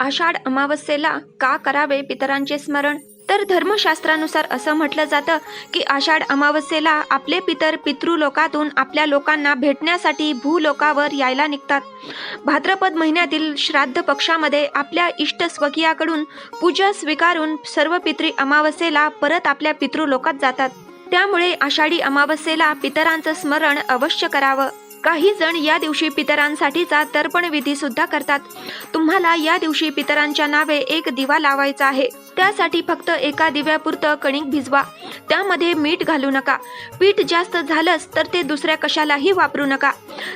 आषाढ अमावस्येला का करावे पितरांचे स्मरण? तर धर्मशास्त्रानुसार असं म्हटलं जातं की आषाढ अमावस्येला आपले पितर पितृलोकातून आपल्या लोकांना भेटण्यासाठी भूलोकावर यायला निघतात. भाद्रपद महिन्यातील श्राद्ध पक्षामध्ये आपल्या इष्ट स्वकीयाकडून पूजा स्वीकारून सर्व पितरी अमावस्येला परत आपल्या पितृलोकात जातात. त्यामुळे आषाढी अमावस्येला पितरांचं स्मरण अवश्य करावं. काही जण या दिवशी पितरांसाठीचा तर्पण विधी सुद्धा करतात. तुम्हाला या दिवशी पितरांच्या नावे एक दिवा लावायचा आहे. त्यासाठी फक्त एका दिव्यापुरतं कणिक भिजवा. त्यामध्ये मीठ घालू नका. पीठ जास्त झालंच तर ते दुसऱ्या कशालाही वापरू नका.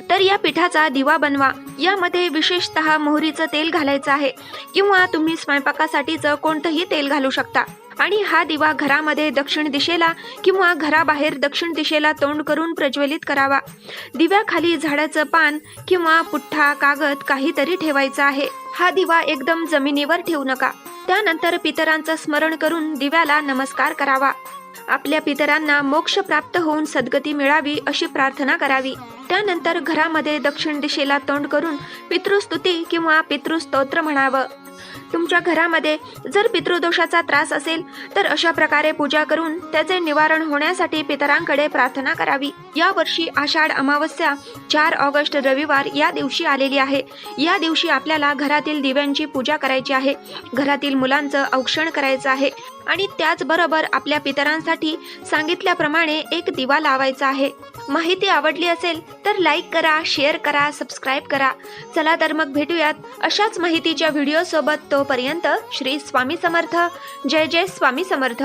तर या पिठाचा दिवा बनवा. यामध्ये विशेषतः मोहरीचं तेल घालायचं आहे किंवा तुम्ही स्वयंपाकासाठीचं कोणतंही तेल घालू शकता. आणि हा दिवा घरामध्ये दक्षिण दिशेला किंवा घराबाहेर दक्षिण दिशेला तोंड करून प्रज्वलित करावा. दिव्याखाली झाडाचं पान किंवा पुठ्ठा कागद काहीतरी ठेवायचा आहे. हा दिवा एकदम जमिनीवर ठेवू नका. त्यानंतर पितरांचं स्मरण करून दिव्याला नमस्कार करावा. आपल्या पितरांना मोक्ष प्राप्त होऊन सद्गती मिळावी अशी प्रार्थना करावी. त्यानंतर घरामध्ये दक्षिण दिशेला तोंड करून पितृस्तुती किंवा पितृस्तोत्र म्हणावं. तुमच्या घरामध्ये जर पितृदोषाचा त्रास असेल तर अशा प्रकारे पूजा करून त्याचे निवारण होण्यासाठी पितरांकडे प्रार्थना करावी. या वर्षी आषाढ अमावस्या चार ऑगस्ट रविवार या दिवशी आलेली आहे. या दिवशी आपल्याला घरातील दिव्यांची पूजा करायची आहे. घरातील मुलांचं औक्षण करायचं आहे. आणि त्याचबरोबर आपल्या पितरांसाठी सांगितल्याप्रमाणे एक दिवा लावायचा आहे. माहिती आवडली असेल तर लाईक करा शेअर करा सबस्क्राईब करा. चला तर मग भेटूयात अशाच माहितीच्या व्हिडिओसोबत तोपर्यंत श्री स्वामी समर्थ. जय जय स्वामी समर्थ.